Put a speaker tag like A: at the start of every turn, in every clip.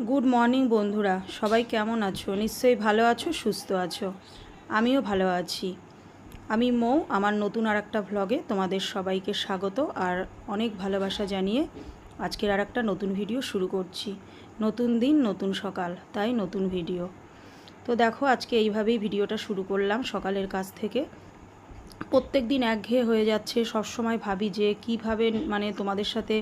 A: Good morning বন্ধুরা। সবাই কেমন আছো? নিশ্চয়ই ভালো আছো, সুস্থ আছো? আমিও ভালো আছি। আমি মৌ, আমার নতুন আর একটা ভ্লগে তোমাদের সবাইকে স্বাগত আর অনেক ভালোবাসা জানিয়ে আজকের আর একটা নতুন ভিডিও শুরু করছি। নতুন দিন, নতুন সকাল, তাই নতুন ভিডিও তো দেখো, আজকে এইভাবেই ভিডিওটা শুরু করলাম সকালের কাছ থেকে। প্রত্যেক দিন একঘেয়ে হয়ে যাচ্ছে। সবসময় ভাবি যে কীভাবে মানে তোমাদের সাথে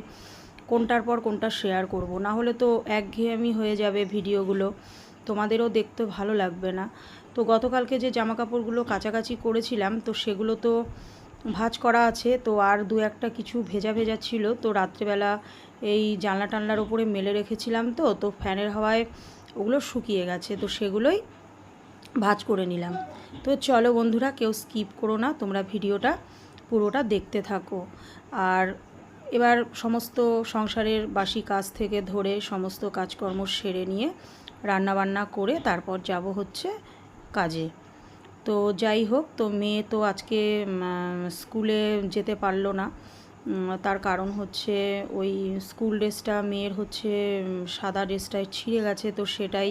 A: কোনটার পর কোনটা শেয়ার করব। না হলে তো একঘেয়েমি হয়ে যাবে ভিডিওগুলো। তোমাদেরও দেখতে ভালো লাগবে না। তো গতকালকে যে জামা কাপড়গুলো কাছাকাছি করেছিলাম, তো সেগুলো তো ভাঁজ করা আছে, তো আর দু একটা কিছু ভেজা ভেজা ছিল। তো রাত্রেবেলা এই জানলা টানলার ওপরে মেলে রেখেছিলাম তো তো ফ্যানের হাওয়ায় ওগুলো শুকিয়ে গেছে, তো সেগুলোই ভাজ করে নিলাম। তো চলো বন্ধুরা, কেউ স্কিপ করো না, তোমরা ভিডিওটা পুরোটা দেখতে থাকো। আর এবার সমস্ত সংসারের বাসি কাজ থেকে ধরে সমস্ত কাজকর্ম সেরে নিয়ে রান্না বান্না করে তারপর যাব হচ্ছে কাজে। তো যাই হোক, তো মেয়ে তো আজকে স্কুলে যেতে পারল না। তার কারণ হচ্ছে ওই স্কুল ড্রেসটা মেয়ের হচ্ছে সাদা ড্রেসটাই ছিঁড়ে গেছে। তো সেটাই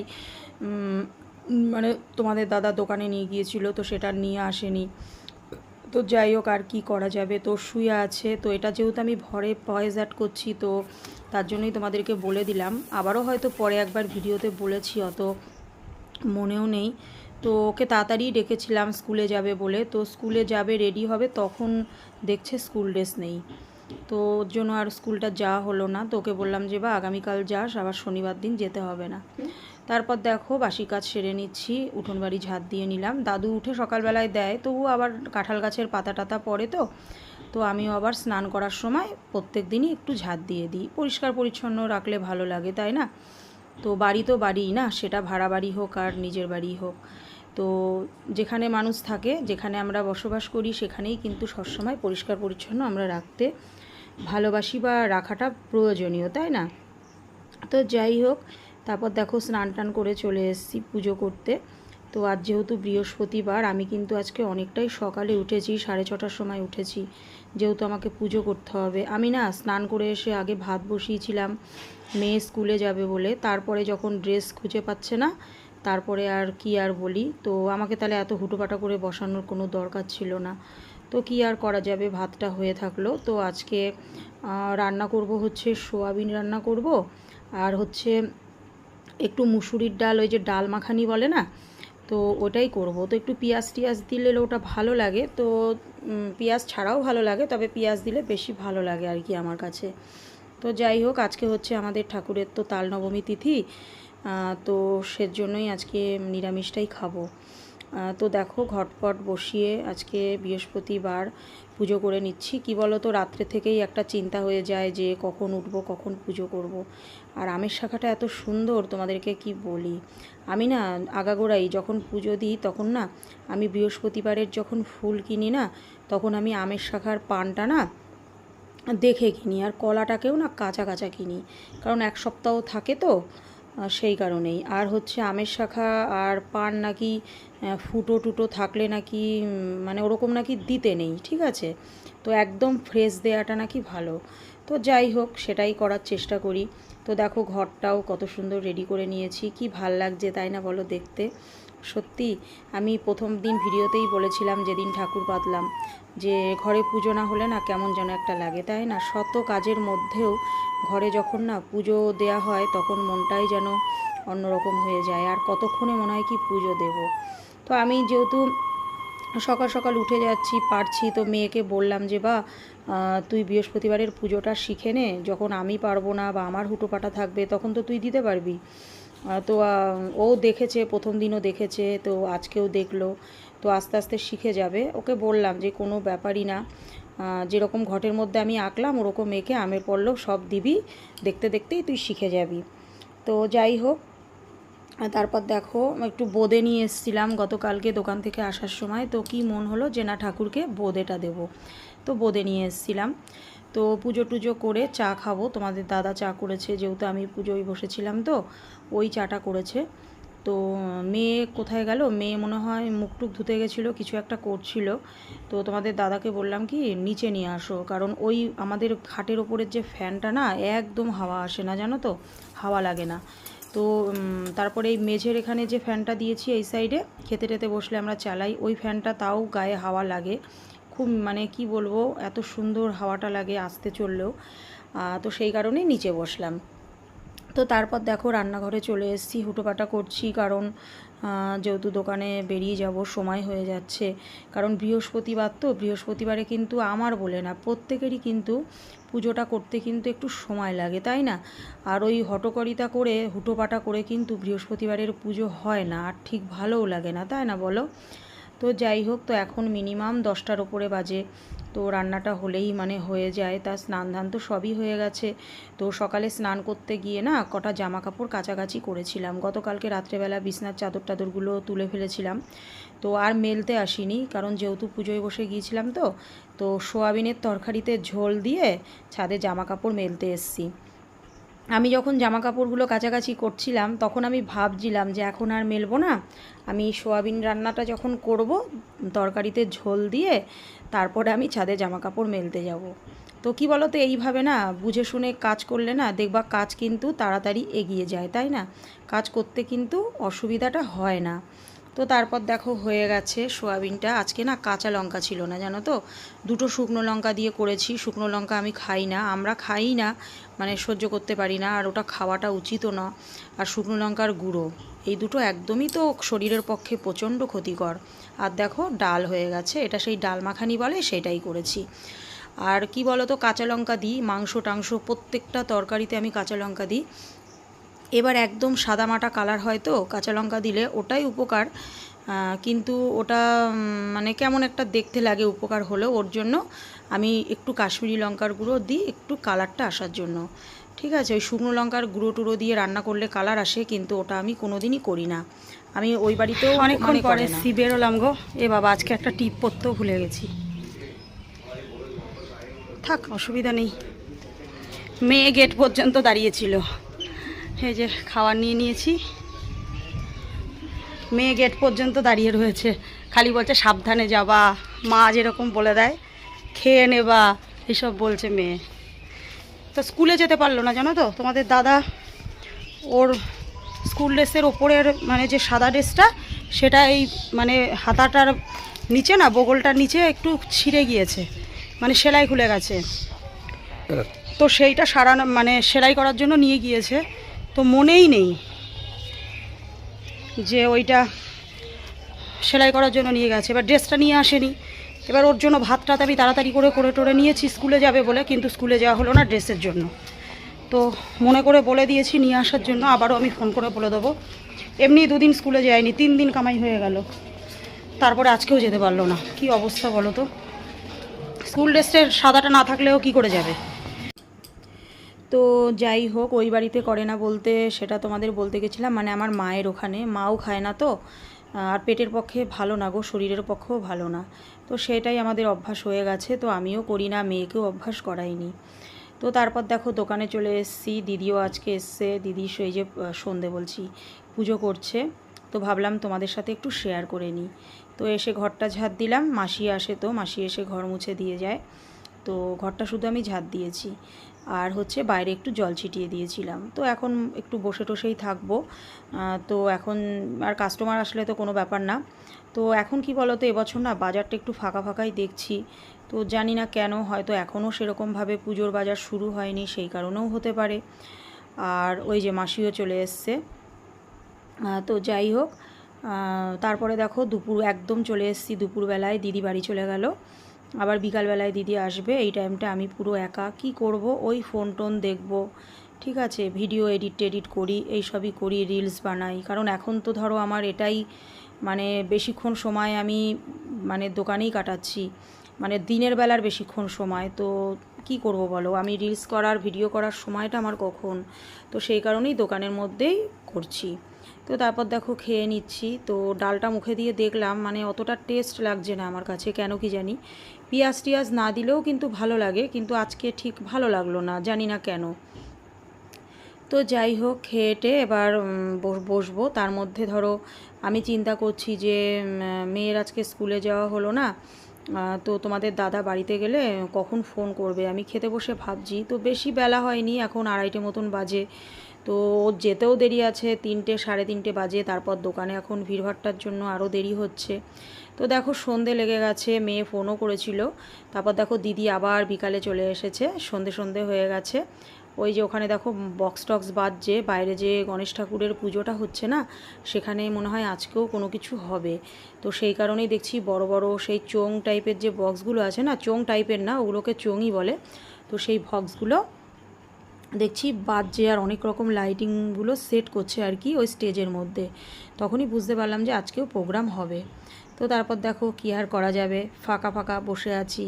A: মানে তোমাদের দাদা দোকানে নিয়ে গিয়েছিল, তো সেটা নিয়ে আসেনি। তো যাই হোক, আর কী করা যাবে? তো শুয়ে আছে, তো এটা যেহেতু আমি ভরে ভয়েস অ্যাড করছি, তো তার জন্যই তোমাদেরকে বলে দিলাম। আবারও হয়তো পরে একবার ভিডিওতে বলেছি, অত মনেও নেই। তো ওকে তাড়াতাড়ি ডেকেছিলাম, স্কুলে যাবে বলে। তো স্কুলে যাবে রেডি হবে, তখন দেখছে স্কুল ড্রেস নেই। তো ওর জন্য আর স্কুলটা যাওয়া হলো না। তো ওকে বললাম যে, বা, আগামীকাল যাস, আবার শনিবার দিন যেতে হবে না। তারপর দেখো, বাসি কাজ সেরে নিচ্ছি উঠোন বাড়ি ঝাঁট দিয়ে নিলাম। দাদু উঠে সকালবেলায় দেয় তবু আবার কাঁঠাল গাছের পাতা টাতা পড়ে তো। তো আমিও আবার স্নান করার সময় প্রত্যেক দিনই একটু ঝাঁট দিয়ে দিই। পরিষ্কার পরিচ্ছন্ন রাখলে ভালো লাগে, তাই না? তো বাড়ি তো বাড়িই না, সেটা ভাড়া বাড়ি হোক আর নিজের বাড়ি হোক। তো যেখানে মানুষ থাকে, যেখানে আমরা বসবাস করি, সেখানেই কিন্তু সবসময় পরিষ্কার পরিচ্ছন্ন আমরা রাখতে ভালোবাসি বা রাখাটা প্রয়োজনীয়, তাই না? তো যাই হোক তারপর দেখো স্নান টান করে চলে এসেছি পুজো করতে। তো আজ যেহেতু বৃহস্পতিবার, আমি কিন্তু আজকে অনেকটাই সকালে উঠেছি, সাড়ে ছটার সময় উঠেছি। যেহেতু আমাকে পুজো করতে হবে। আমি না স্নান করে এসে আগে ভাত বসিয়েছিলাম, মেয়ে স্কুলে যাবে বলে। তারপরে যখন ড্রেস খুঁজে পাচ্ছে না, তারপরে আর কি আর বলি। তো আমাকে তাহলে এত হুটোপাটা করে বসানোর কোনো দরকার ছিল না। তো কি আর করা যাবে? ভাতটা হয়ে থাকল। তো আজকে রান্না করব হচ্ছে, সোয়াবিন রান্না করব। আর হচ্ছে একটু মুসুরির ডাল, ওই যে ডাল মাখানি বলে না? তো ওটাই করব। তো একটু পেঁয়াজ টিয়াজ দিলে ওটা ভালো লাগে। তো পেঁয়াজ ছাড়াও ভালো লাগে, তবে পেঁয়াজ দিলে বেশি ভালো লাগে আর কি আমার কাছে। তো যাই হোক, আজকে হচ্ছে আমাদের ঠাকুরের তো তাল নবমী তিথি তো সেজন্যই আজকে নিরামিষটাই খাব। তো দেখো, ঘটপট বসিয়ে আজকে বৃহস্পতিবার পুজো করে নিচ্ছি। কি বলো তো রাত্রে থেকেই একটা চিন্তা হয়ে যায় যে কখন উঠব, কখন পুজো করব। আর আমের শাখাটা এত সুন্দর, তোমাদেরকে কি বলি? আমি না আগাগোড়াই যখন পুজো দিই তখন না আমি বৃহস্পতিবারের যখন ফুল কিনি না, তখন আমি আমের শাখার পানটা না দেখে কিনি। আর কলাটাকেও না কাঁচা কাঁচা কিনি। কারণ এক সপ্তাহ থাকে তো সেই কারণেই। আর হচ্ছে আমের শাখা আর পান নাকি ফুটো টুটো থাকলে নাকি মানে ওরকম নাকি দিতে নেই, ঠিক আছে? তো একদম ফ্রেশ দেওয়াটা নাকি ভালো। তো যাই হোক, সেটাই করার চেষ্টা করি। তো দেখো, ঘরটাও কত সুন্দর রেডি করে নিয়েছি। কি ভালো লাগছে তাই না বলো দেখতে? সত্যি, আমি প্রথম দিন ভিডিওতেই বলেছিলাম যেদিন ঠাকুর পাতলাম যে ঘরে পুজো না হলে না কেমন যেন একটা লাগে, তাই না? শত কাজের মধ্যেও ঘরে যখন না পুজো দেয়া হয়, তখন মনটাই যেন অন্যরকম হয়ে যায়, আর কতক্ষণে মনে হয় কি পুজো দেব? তো আমি যেহেতু সকাল সকাল উঠে যাচ্ছি, পারছি, তো মেয়েকে বললাম যে, বা তুই বৃহস্পতিবারের পুজোটা শিখে নে, যখন আমি পারব না বা আমার হুটোপাটা থাকবে, তখন তো তুই দিতে পারবি। তো ও দেখেছে, প্রথম দিনও দেখেছে, তো আজকেও দেখল, তো আস্তে আস্তে শিখে যাবে। ওকে বললাম যে, কোনো ব্যাপারই না যেরকম ঘটের মধ্যে আমি আঁকলাম, ওরকম এঁকে আমের পড়লেও সব দিবি, দেখতে দেখতেই তুই শিখে যাবি। তো যাই হোক তারপর দেখো, একটু বোঁদে নিয়ে এসেছিলাম গতকালকে দোকান থেকে আসার সময়, তো কি মন হলো যে, না, ঠাকুরকে বোঁদেটা দেবো। তো বোঁদে নিয়ে এসেছিলাম। তো পুজো টুজো করে চা খাব, তোমাদের দাদা চা করেছে, যেহেতু আমি পুজোয় বসেছিলাম তো ওই চাটা করেছে। তো, মেয়ে কোথায় গেল? মেয়ে মনে হয় মুখ টুক ধুতে গেছিল, কিছু একটা করছিল। তো, তোমাদের দাদাকে বললাম কি, নিচে নিয়ে আসো। কারণ ওই আমাদের খাটের ওপরের যে ফ্যানটা না, একদম হাওয়া আসে না, জানো তো? হাওয়া লাগে না। তো তারপরে এই মেঝের এখানে যে ফ্যানটা দিয়েছি এই সাইডে, খেতে টেতে বসলে আমরা চালাই। ওই ফ্যানটা তাও গায়ে হাওয়া লাগে। খুব মানে কি বলব, এত সুন্দর হাওয়াটা লাগে আসতে চললেও। তো সেই কারণেই নিচে বসলাম। তো তারপর দেখো রান্নাঘরে চলে এসেছি, হুটোপাটা করছি কারণ যেহেতু দোকানে বেরিয়ে যাব, সময় হয়ে যাচ্ছে। কারণ বৃহস্পতিবার তো, বৃহস্পতিবারে কিন্তু আমার বলে না, প্রত্যেকেরই কিন্তু পুজোটা করতে কিন্তু একটু সময় লাগে, তাই না? আর ওই হটকরিতা করে, হুটোপাটা করে কিন্তু বৃহস্পতিবারের পুজো হয় না, আর ঠিক ভালোও লাগে না, তাই না বলো? তো যাই হোক, তো এখন মিনিমাম দশটার ওপরে বাজে। তো রান্নাটা হলেই মানে হয়ে যায়। তা স্নান ধান তো সবই হয়ে গেছে। তো সকালে স্নান করতে গিয়ে না কটা জামা কাপড় কাচাকাচি করেছিলাম। গতকালকে রাত্রেবেলা বিছনার চাদর টাদরগুলো তুলে ফেলেছিলাম। তো আর মেলতে আসিনি, কারণ যেহেতু পুজোয় বসে গিয়েছিলাম তো তো সোয়াবিনের তরকারিতে ঝোল দিয়ে ছাদে জামা কাপড় মেলতে এসছি। আমি যখন জামা কাপড়গুলো কাছাকাছি করছিলাম, তখন আমি ভাবছিলাম যে এখন আর মেলবো না। আমি সোয়াবিন রান্নাটা যখন করব, তরকারিতে ঝোল দিয়ে তারপরে আমি ছাদে জামা কাপড় মেলতে যাব। তো কি বলো তো এইভাবে না, বুঝে শুনে কাজ করলে না, দেখবা কাজ কিন্তু তাড়াতাড়ি এগিয়ে যায়, তাই না? কাজ করতে কিন্তু অসুবিধাটা হয় না। তো তারপর দেখো হয়ে গেছে সোয়াবিনটা। আজকে না কাঁচা লঙ্কা ছিল না, জানো তো? দুটো শুকনো লঙ্কা দিয়ে করেছি। শুকনো লঙ্কা আমি খাই না। আমরা খাই না মানে সহ্য করতে পারি না, আর ওটা খাওয়াটা উচিতও না। আর শুকনো লঙ্কার গুঁড়ো, এই দুটো একদমই তো শরীরের পক্ষে প্রচণ্ড ক্ষতিকর। আর দেখো ডাল হয়ে গেছে, এটা সেই ডাল মাখানি বলে, সেটাই করেছি। আর কি বলো তো কাঁচা লঙ্কা দিই, মাংস টাংস প্রত্যেকটা তরকারিতে আমি কাঁচা লঙ্কা দিই। এবার একদম সাদামাটা কালার হয় তো কাঁচা লঙ্কা দিলে ওটাই উপকার। কিন্তু ওটা মানে কেমন একটা দেখতে লাগে উপকার হলেও ওর জন্য আমি একটু কাশ্মীরি লঙ্কার গুঁড়ো দিই একটু কালারটা আসার জন্য। ঠিক আছে ওই শুকনো লঙ্কার গুঁড়ো টুড়ো দিয়ে রান্না করলে কালার আসে কিন্তু ওটা আমি কোনো দিনই করি না। আমি ওই বাড়িতেও
B: অনেকক্ষণ
A: মানে
B: পরে
A: করে
B: সি বেরোলাম গো। এ বাবা আজকে একটা টিপ পরতেও ভুলে গেছি। থাক অসুবিধা নেই। মেয়ে গেট পর্যন্ত দাঁড়িয়েছিল এই যে খাবার নিয়ে নিয়েছি। মেয়ে গেট পর্যন্ত দাঁড়িয়ে রয়েছে। খালি বলছে সাবধানে যাবা। মা যেরকম বলে দেয় খেয়ে নেবা। এসব বলছে মেয়ে। তো স্কুলে যেতে পারল না জানো তো? তোমাদের দাদা ওর স্কুল ড্রেসের ওপরের মানে যে সাদা ড্রেসটা সেটা এই মানে হাতাটার নিচে না বগলটার নিচে একটু ছিঁড়ে গিয়েছে। মানে সেলাই খুলে গেছে। তো সেইটা সারানো মানে সেলাই করার জন্য নিয়ে গিয়েছে। তো মনেই নেই যে ওইটা সেলাই করার জন্য নিয়ে গেছে। এবার ড্রেসটা নিয়ে আসেনি। এবার ওর জন্য ভাত টাত আমি তাড়াতাড়ি করে করে টোরে নিয়েছি, স্কুলে যাবে বলে, কিন্তু স্কুলে যাওয়া হলো না ড্রেসের জন্য। তো মনে করে বলে দিয়েছি, নিয়ে আসার জন্য আবারও আমি ফোন করে বলে দেবো। এমনি দুদিন স্কুলে যায়নি, তিন দিন কামাই হয়ে গেল। তারপরে আজকেও যেতে পারল না। কি অবস্থা বলো তো? স্কুল ড্রেসের সাদাটা না থাকলেও কি করে যাবে?
A: তো যাই হোক, ওই বাড়িতে করে না বলতে সেটা তোমাদের বলতে গেছিলাম। মানে আমার মায়ের ওখানে, মাও খায় না তো। আর পেটের পক্ষে ভালো না গো, শরীরের পক্ষেও ভালো না। তো সেটাই আমাদের অভ্যাস হয়ে গেছে, তো আমিও করি না, মেয়েকেও অভ্যাস করাইনি। তো তারপর দেখো দোকানে চলে এসেছি, দিদিও আজকে এসছে, দিদি সেই যে সন্ধে বলছি, পুজো করছে। তো ভাবলাম তোমাদের সাথে একটু শেয়ার করে নিই। তো এসে ঘরটা ঝাঁট দিলাম, মাসি আসে তো, মাসি এসে ঘর মুছে দিয়ে যায়। তো ঘরটা শুধু আমি ঝাঁট দিয়েছি। আর হচ্ছে বাইরে একটু জল ছিটিয়ে দিয়েছিলাম। তো এখন একটু বসে টসেই থাকব। তো এখন আর কাস্টমার আসলে তো কোনো ব্যাপার না। তো এখন কি বলো তো এবছর না বাজারটা একটু ফাঁকা ফাঁকাই দেখছি। তো জানি না কেন হয়তো এখনও সেরকমভাবে পুজোর বাজার শুরু হয়নি, সেই কারণেও হতে পারে। আর ওই যে মাসিও চলে এসছে। তো যাই হোক তারপরে দেখো দুপুর, একদম চলে এসেছি দুপুরবেলায়, দিদি বাড়ি চলে গেল। আবার বিকালবেলায় দিদি আসবে, এই টাইমটা আমি পুরো একা। কি করব? ওই ফোন টোন দেখব। ঠিক আছে ভিডিও এডিট টেডিট করি, এই সবই করি রিলস বানাই। কারণ এখন তো ধরো আমার এটাই মানে বেশিক্ষণ সময় আমি মানে দোকানেই কাটাচ্ছি। মানে দিনের বেলার বেশিক্ষণ সময়। তো কি করব বলো? আমি রিলস করার ভিডিও করার সময়টা আমার কখন? তো সেই কারণেই দোকানের মধ্যেই করছি। তো তারপর দেখো খেয়ে নিচ্ছি। তো ডালটা মুখে দিয়ে দেখলাম মানে অতটা টেস্ট লাগছে না আমার কাছে। কেন কি জানি? পেঁয়াজ টিয়াজ না দিলেও কিন্তু ভালো লাগে, কিন্তু আজকে ঠিক ভালো লাগল না, জানি না কেন। তো যাই হোক খেয়েটে এবার বস- বসবো। তার মধ্যে ধরো, আমি চিন্তা করছি যে মেয়ের আজকে স্কুলে যাওয়া হলো না তো তোমাদের দাদা বাড়িতে গেলে কখন ফোন করবে? আমি খেতে বসে ভাবছি। তো বেশি বেলা হয়নি, এখন আড়াইটে মতন বাজে। তো ওর যেতেও দেরি আছে, তিনটে, সাড়ে তিনটে বাজে। তারপর দোকানে এখন ভিড়ভাট্টার জন্য আরও দেরি হচ্ছে। তো দেখো সন্ধে লেগে গেছে, মেয়ে ফোনও করেছিল। তারপর দেখো দিদি আবার বিকালে চলে এসেছে, সন্ধে সন্ধে হয়ে গেছে। ওই যে ওখানে দেখো বক্স টক্স বাজছে, বাইরে যে গণেশ ঠাকুরের পুজোটা হচ্ছে না সেখানে মনে হয় আজকেও কোনো কিছু হবে। তো সেই কারণেই দেখছি বড় বড় সেই চোং টাইপের যে বক্সগুলো আছে না চোং টাইপের না, ওগুলোকে চোংই বলে। তো সেই বক্সগুলো দেখছি বাজছে আর অনেক রকম লাইটিংগুলো সেট করছে আর কি ওই স্টেজের মধ্যে। তখনই বুঝতে পারলাম যে আজকেও প্রোগ্রাম হবে। তো তারপর দেখো কী আর করা যাবে। ফাঁকা ফাঁকা বসে আছি।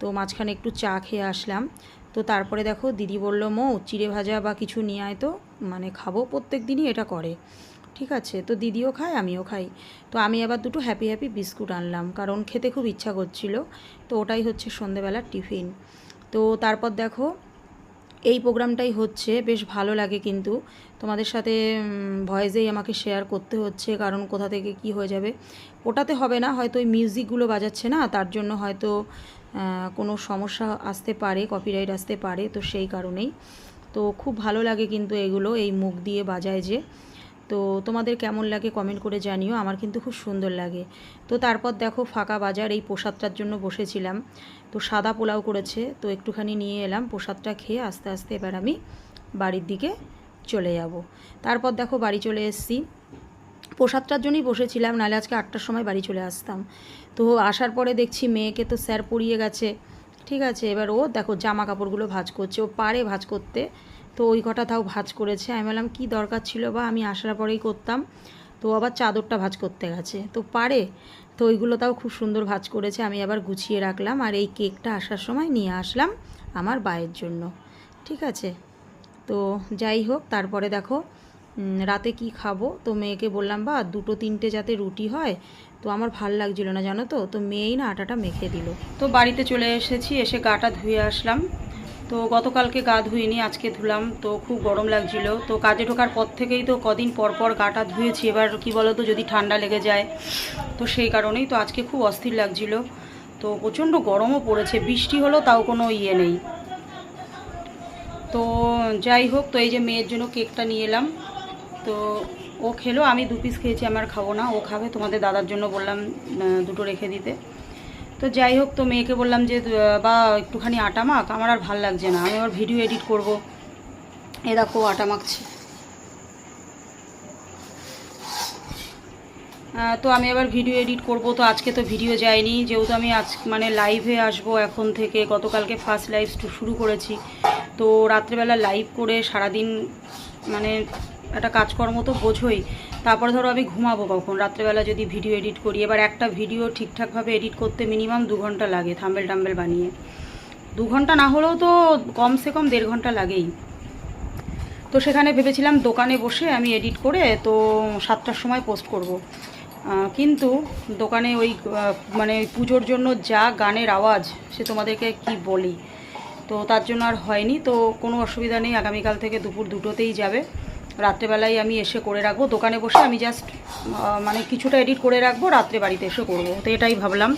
A: তো মাঝখানে একটু চা খেয়ে আসলাম। তো তারপরে দেখো দিদি বলল, মৌ, চিড়ে ভাজা বা কিছু নিয়ে আয় তো। মানে খাব প্রত্যেক দিনই এটা করে। ঠিক আছে, তো দিদিও খায়, আমিও খাই। তো আমি আবার দুটো হ্যাপি হ্যাপি বিস্কুট আনলাম, কারণ খেতে খুব ইচ্ছা করছিল। তো ওটাই হচ্ছে সন্ধেবেলার টিফিন তো তারপর দেখো, এই প্রোগ্রামটাই হচ্ছে, বেশ ভালো লাগে কিন্তু। তোমাদের সাথে ভয়েসেই আমাকে শেয়ার করতে হচ্ছে, কারণ কোথা থেকে কি হয়ে যাবে। ওটাতে হবে না, হয়তো ওই মিউজিকগুলো বাজাচ্ছে না, তার জন্য হয়তো কোনো সমস্যা আসতে পারে কপিরাইট আসতে পারে, তো সেই কারণেই। তো খুব ভালো লাগে কিন্তু এগুলো, এই মুখ দিয়ে বাজায় যে। তো তোমাদের কেমন লাগে কমেন্ট করে জানিও, আমার কিন্তু খুব সুন্দর লাগে। তো তারপর দেখো, ফাঁকা বাজার, এই প্রসাদটার জন্য বসেছিলাম। তো সাদা পোলাও করেছে, তো একটুখানি নিয়ে এলাম, প্রসাদটা খেয়ে আস্তে আস্তে এবার আমি বাড়ির দিকে চলে যাব। তারপর দেখো বাড়ি চলে এসেছি। প্রসাদটার জন্যই বসেছিলাম, নাহলে আজকে আটটার সময় বাড়ি চলে আসতাম। তো আসার পরে দেখছি মেয়েকে তো স্যার পড়িয়ে গেছে। ঠিক আছে, এবার ও দেখো জামা কাপড়গুলো ভাজ করছে। ও পারে ভাজ করতে। তো ওই কটা তাও ভাজ করেছে। আমি বললাম কী দরকার ছিল বা? আমি আসার পরেই করতাম। তো আবার চাদরটা ভাজ করতে গেছে। তো পারে। তো ওইগুলো তাও খুব সুন্দর ভাজ করেছে। আমি আবার গুছিয়ে রাখলাম। আর এই কেকটা আসার সময় নিয়ে আসলাম আমার বায়ের জন্য। ঠিক আছে? তো যাই হোক, তারপরে দেখো রাতে কি খাব? তো মেয়েকে বললাম, বা, দুটো তিনটে যাতে রুটি হয়। তো আমার ভালো লাগছিল না, জানো তো? তো মেয়েই না আটাটা মেখে দিল। তো বাড়িতে চলে এসেছি, এসে গাটা ধুয়ে আসলাম। তো গতকালকে গা ধুইনি, আজকে ধুলাম। তো খুব গরম লাগছিল। তো কাজে ঢোকার পর থেকেই তো কদিন পর পর গাটা ধুয়েছি। এবার কি বলো তো যদি ঠান্ডা লেগে যায়, তো সেই কারণেই তো আজকে খুব অস্থির লাগছিল। তো প্রচণ্ড গরমও পড়েছে, বৃষ্টি হলো তাও কোনো ইয়ে নেই। তো যাই হোক, তো এই যে মেয়ের জন্য কেকটা নিয়ে এলাম। তো ও খেলো, আমি দু পিস খেয়েছি, আমার খাব না। ও খাবে, তোমাদের দাদার জন্য বললাম দুটো রেখে দিতে। তো যাই হোক, তো মেয়েকে বললাম যে বা, একটুখানি আটা মাখ, আমার আর ভালো লাগছে না। আমি আবার ভিডিও এডিট করব। এ দেখো আটা মাখছি। তো আমি আবার ভিডিও এডিট করব। তো আজকে তো ভিডিও যায়নি। যেহেতু আমি আজ মানে লাইভে আসব এখন থেকে, গতকালকে ফার্স্ট লাইভ শুরু করেছি। তো রাত্রেবেলা লাইভ করে সারাদিন মানে একটা কাজকর্ম তো বোঝোই। তারপরে ধরো আমি ঘুমাবো কখন? রাত্রেবেলা যদি ভিডিও এডিট করি, এবার একটা ভিডিও ঠিকঠাকভাবে এডিট করতে মিনিমাম দু ঘণ্টা লাগে থাম্বেল টাম্বেল বানিয়ে। দু ঘণ্টা না হলেও তো কমসে কম দেড় ঘণ্টা লাগেই। তো সেখানে ভেবেছিলাম দোকানে বসে আমি এডিট করে তো সাতটার সময় পোস্ট করব। কিন্তু দোকানে ওই মানে পুজোর জন্য যা গানের আওয়াজ সে তোমাদেরকে কি বলি? তো তার জন্য আর হয়নি, তো কোনো অসুবিধা নেই, আগামীকাল থেকে দুপুর দুটোতেই যাবে। রাত্রেবেলায় আমি এসে করে রাখব, দোকানে বসে আমি জাস্ট মানে কিছুটা এডিট করে রাখব, রাত্রে বাড়িতে এসে করব, তো এটাই ভাবলাম।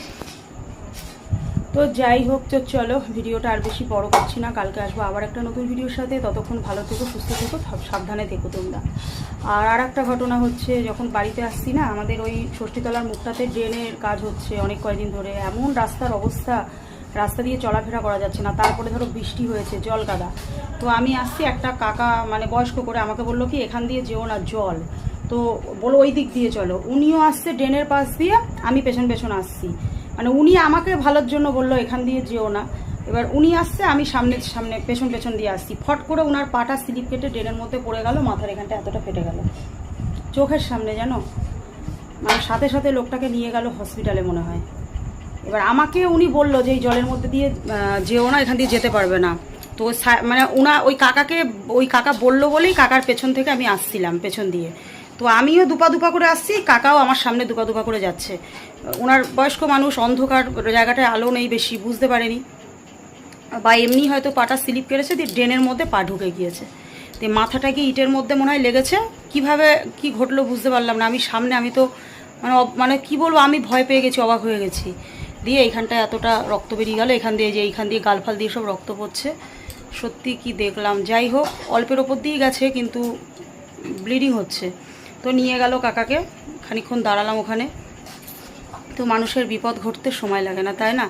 A: তো যাই হোক, তো চলো, ভিডিওটা আর বেশি বড় করছি না, কালকে আসব আবার একটা নতুন ভিডিওর সাথে, ততক্ষণ ভালো থেকো, সুস্থ থেকো, সব- সাবধানে থেকো তোমরা। আর আর একটা ঘটনা হচ্ছে, যখন বাড়িতে আসছি না, আমাদের ওই ষষ্ঠীতলার মুখটাতে ড্রেনের কাজ হচ্ছে অনেক কয়দিন ধরে, এমন রাস্তার অবস্থা রাস্তা দিয়ে চলাফেরা করা যাচ্ছে না। তারপরে ধরো বৃষ্টি হয়েছে, জল কাদা। তো আমি আসছি একটা কাকা মানে বয়স্ক করে আমাকে বলল কি, এখান দিয়ে যেও না জল। তো বলো ওই দিক দিয়ে চলো। উনিও আসছে ড্রেনের পাশ দিয়ে, আমি পেছন পেছন আসছি। মানে উনি আমাকে ভালোর জন্য বলল, এখান দিয়ে যেও না। এবার উনি আসছে, আমি সামনে সামনে পেছন পেছন দিয়ে আসছি। ফট করে উনার পাটা স্লিপ কেটে ড্রেনের মধ্যে পড়ে গেল, মাথার এখানটা এতটা ফেটে গেল। চোখের সামনে জানো? মানে সাথে সাথে লোকটাকে নিয়ে গেল হসপিটালে মনে হয়। এবার আমাকে উনি বলল যে এই জলের মধ্যে দিয়ে আহ, যেও না এখান দিয়ে যেতে পারবে না। তো মানে উনা ওই কাকাকে ওই কাকা বলল বলেই কাকার পেছন থেকে আমি আসছিলাম পেছন দিয়ে। তো আমিও দুপা দুপা করে আসছি কাকাও আমার সামনে দুপা দুপা করে যাচ্ছে। ওনার বয়স্ক মানুষ অন্ধকার জায়গাটায় আলো নেই বেশি বুঝতে পারেনি। বা এমনি হয়তো পাটা স্লিপ কেটেছে দিয়ে ড্রেনের মধ্যে পা ঢুকে গিয়েছে। তো মাথাটা কি ইটের মধ্যে মনে হয় লেগেছে? কীভাবে কি ঘটলো বুঝতে পারলাম না। আমি সামনে আমি তো মানে মানে কি বলব আমি ভয় পেয়ে গেছি অবাক হয়ে গেছি। দিয়ে এইখানটায় এতটা রক্ত বেরিয়ে গেল, এখান দিয়ে যে এইখান দিয়ে গালফাল দিয়ে সব রক্ত পড়ছে।
B: সত্যি কি দেখলাম? যাই হোক, অল্পের ওপর দিয়েই গেছে, কিন্তু ব্লিডিং হচ্ছে। তো নিয়ে গেল কাকাকে, খানিকক্ষণ দাঁড়ালাম ওখানে। তো মানুষের বিপদ ঘটতে সময় লাগে না, তাই না?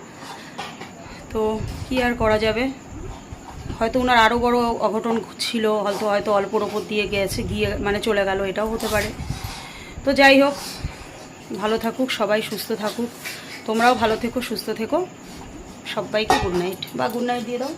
B: তো কি আর করা যাবে? হয়তো ওনার আরও বড় অঘটন ছিল, হয়তো হয়তো অল্পর ওপর দিয়ে গেছে, গিয়ে মানে চলে গেল, এটাও হতে পারে। তো যাই হোক, ভালো থাকুক, সবাই সুস্থ থাকুক। তোমরাও ভালো থেকো সুস্থ থেকো। সবাইকে গুড নাইট বা গুড নাইট দিয়ে দাও।